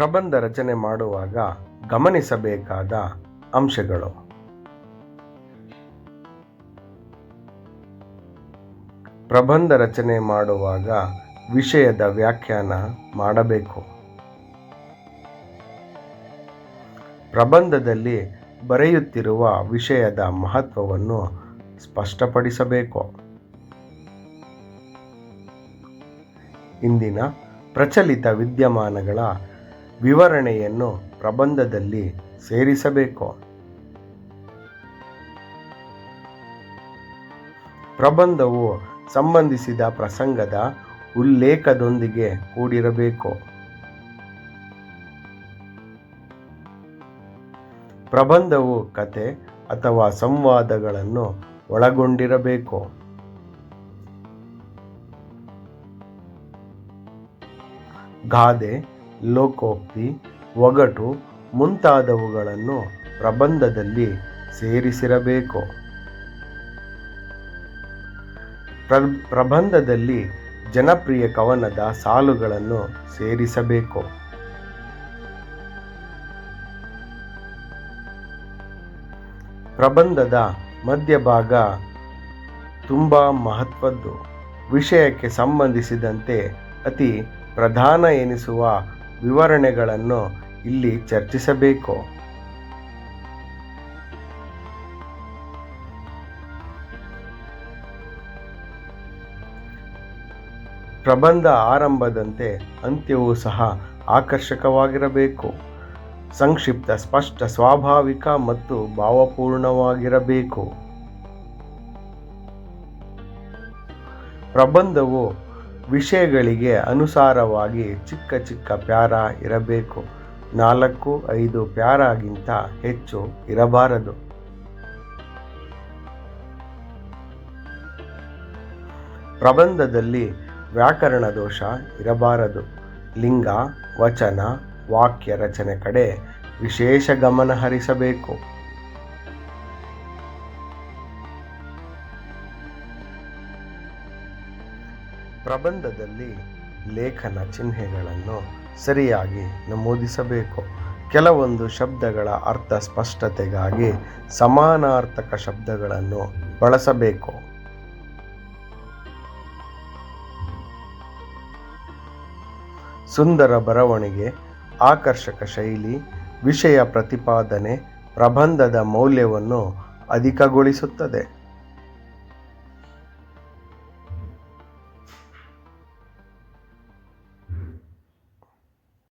ಪ್ರಬಂಧ ರಚನೆ ಮಾಡುವಾಗ ಗಮನಿಸಬೇಕಾದ ಅಂಶಗಳು. ಪ್ರಬಂಧ ರಚನೆ ಮಾಡುವಾಗ ವಿಷಯದ ವ್ಯಾಖ್ಯಾನ ಮಾಡಬೇಕು. ಪ್ರಬಂಧದಲ್ಲಿ ಬರೆಯುತ್ತಿರುವ ವಿಷಯದ ಮಹತ್ವವನ್ನು ಸ್ಪಷ್ಟಪಡಿಸಬೇಕು. ಇಂದಿನ ಪ್ರಚಲಿತ ವಿದ್ಯಮಾನಗಳ ವಿವರಣೆಯನ್ನು ಪ್ರಬಂಧದಲ್ಲಿ ಸೇರಿಸಬೇಕು. ಪ್ರಬಂಧವು ಸಂಬಂಧಿಸಿದ ಪ್ರಸಂಗದ ಉಲ್ಲೇಖದೊಂದಿಗೆ ಕೂಡಿರಬೇಕು. ಪ್ರಬಂಧವು ಕತೆ ಅಥವಾ ಸಂವಾದಗಳನ್ನು ಒಳಗೊಂಡಿರಬೇಕು. ಗಾದೆ ಲೋಕೋಕ್ತಿ, ಒಗಟು ಮುಂತಾದವುಗಳನ್ನು ಪ್ರಬಂಧದಲ್ಲಿ ಸೇರಿಸಿರಬೇಕು. ಪ್ರ, ಪ್ರಬಂಧದಲ್ಲಿ ಜನಪ್ರಿಯ ಕವನದ ಸಾಲುಗಳನ್ನು ಸೇರಿಸಬೇಕು. ಪ್ರಬಂಧದ ಮಧ್ಯಭಾಗ ತುಂಬ ಮಹತ್ವದ್ದು. ವಿಷಯಕ್ಕೆ ಸಂಬಂಧಿಸಿದಂತೆ ಅತಿ ಪ್ರಧಾನ ಎನಿಸುವ ವಿವರಣೆಗಳನ್ನು ಇಲ್ಲಿ ಚರ್ಚಿಸಬೇಕು. ಪ್ರಬಂಧ ಆರಂಭದಂತೆ ಅಂತ್ಯವೂ ಸಹ ಆಕರ್ಷಕವಾಗಿರಬೇಕು. ಸಂಕ್ಷಿಪ್ತ ಸ್ಪಷ್ಟ ಸ್ವಾಭಾವಿಕ ಮತ್ತು ಭಾವಪೂರ್ಣವಾಗಿರಬೇಕು. ಪ್ರಬಂಧವು ವಿಷಯಗಳಿಗೆ ಅನುಸಾರವಾಗಿ ಚಿಕ್ಕ ಚಿಕ್ಕ ಪ್ಯಾರ ಇರಬೇಕು. ನಾಲ್ಕು, ಐದು ಪ್ಯಾರಾಗಿಂತ ಹೆಚ್ಚು ಇರಬಾರದು. ಪ್ರಬಂಧದಲ್ಲಿ ವ್ಯಾಕರಣ ದೋಷ ಇರಬಾರದು. ಲಿಂಗ, ವಚನ, ವಾಕ್ಯ ರಚನೆ ಕಡೆ ವಿಶೇಷ ಗಮನ ಹರಿಸಬೇಕು. ಪ್ರಬಂಧದಲ್ಲಿ ಲೇಖನ ಚಿಹ್ನೆಗಳನ್ನು ಸರಿಯಾಗಿ ನಮೂದಿಸಬೇಕು. ಕೆಲವೊಂದು ಶಬ್ದಗಳ ಅರ್ಥ ಸ್ಪಷ್ಟತೆಗಾಗಿ ಸಮಾನಾರ್ಥಕ ಶಬ್ದಗಳನ್ನು ಬಳಸಬೇಕು. ಸುಂದರ ಬರವಣಿಗೆ, ಆಕರ್ಷಕ ಶೈಲಿ, ವಿಷಯ ಪ್ರತಿಪಾದನೆ, ಪ್ರಬಂಧದ ಮೌಲ್ಯವನ್ನು ಅಧಿಕಗೊಳಿಸುತ್ತದೆ.